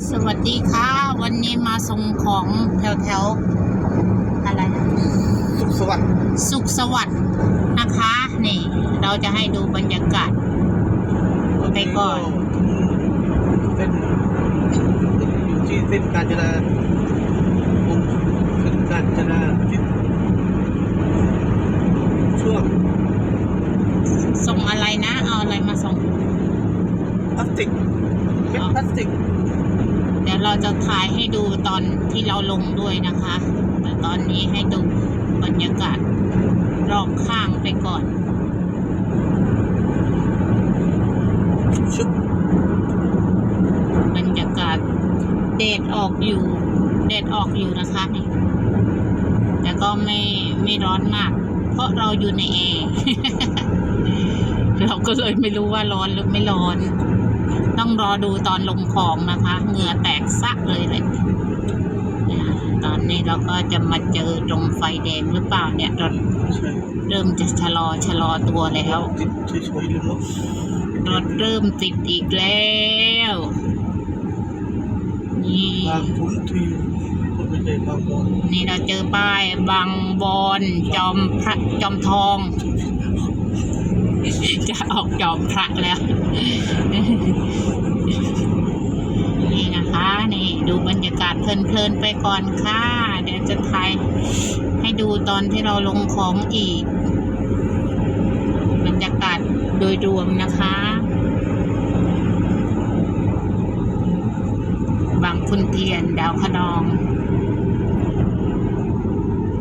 สวัสดีค่ะ วันนี้มาส่งของแถวแถวๆอะไรนะสุขสวัสดิ์สุขสวัสดิ์นะคะ นี่ เราจะให้ดูบรรยากาศไปก่อนเป็นอยู่ที่เส้นกาญจนาวงเส้นกาญจนาทิศช่วงส่งอะไรนะ เอาอะไรมาส่งพลาสติกเม็ดพลาสติกเดี๋ยวเราจะถ่ายให้ดูตอนที่เราลงด้วยนะคะ แต่ตอนนี้ให้ดูบรรยากาศรอบข้างไปก่อนชุบบรรยากาศแดดออกอยู่แดดออกอยู่นะคะนี่แต่ก็ไม่ไม่ร้อนมาก เพราะเราอยู่ในแอร์เราก็เลยไม่รู้ว่าร้อนหรือไม่ร้อน ต้องรอดูตอนลงของนะคะเหงื่อแตกซักเลยเลยตอนนี้เราก็จะมาเจอตรงไฟแดงหรือเปล่าเนี่ยรถเริ่มจะชะลอชะลอตัวแล้วรถเริ่มติดอีกแล้วนี่นี่เราเจอป้ายบางบอนจอมพระจอมทอง จะออกจอมพระแล้ว นี่นะคะ นี่ดูบรรยากาศเพลินๆไปก่อนค่ะ เดี๋ยวจะถ่ายให้ดูตอนที่เราลงของอีก บรรยากาศโดยรวมนะคะ บางคุณเทียนดาวคะนอง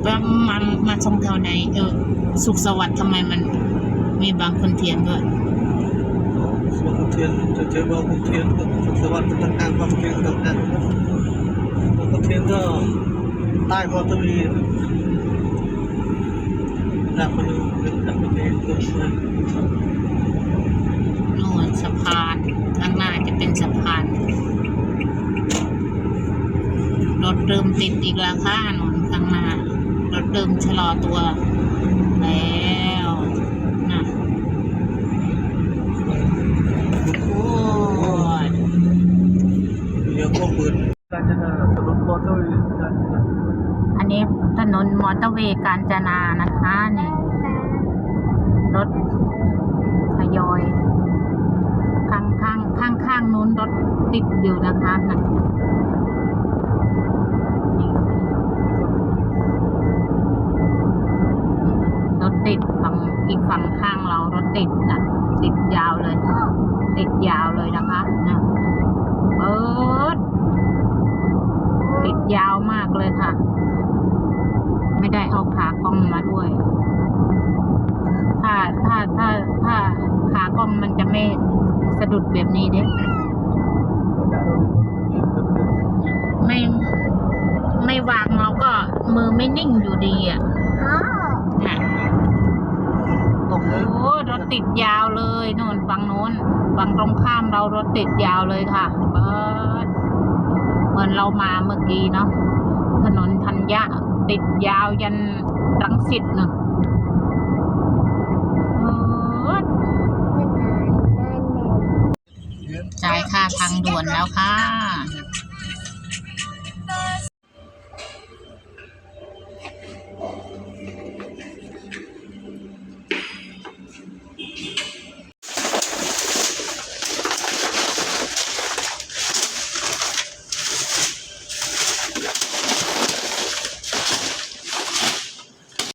ว่ามันมาทรงแถวไหนเออสุขสวัสดิ์ทำไมมัน มีบางคุณเทียนด้วยบางขุนเทียนจะเจอบางขุนเทียนก็สุขสวัสดิ์ต่างหากบางขุนเทียนต่างหากบางขุนเทียนก็ใต้มอเตอร์เวย์หลักไปเลยเป็นหลักไปเลยก็ใช่นู่นสะพานข้างหน้าจะเป็นสะพานรถเริ่มติดอีกแล้วค่ะนนข้างหน้ารถเริ่มชะลอตัวแล้วนะโอ้ย เดี๋ยวก็เปิดการจนาถนนมอเตอร์เวย์การจนา อั นี้ถนนมอเตอร์เวย์กาญจนานะคะนี่รถทยอย ข้างข้างข้างข้างนู้นรถติดอยู่นะคะนะนี่รถติดฝั่งอีกฝั่งข้างเรารถติดนะติดยาวเลย ติดยาวเลยนะคะนะเปิดติดยาวมากเลยค่ะ ไม่ได้เอาขากล้องมาด้วย ถ้าถ้าถ้าถ้าขากล้องมันจะไม่สะดุดแบบนี้เด้ไม่ไม่วางเราก็มือไม่นิ่งอยู่ดีอะโอ้รถติดยาวเลยโน่นฝั่งโน้นฝั่งตรงข้ามเรารถติดยาวเลยค่ะเปิดเหมือนเรามาเมื่อกี้เนาะถนนธัญญะ ติดยาวยันรังสิตเนอะเปิดจ่ายค่าทางด่วนแล้วค่ะ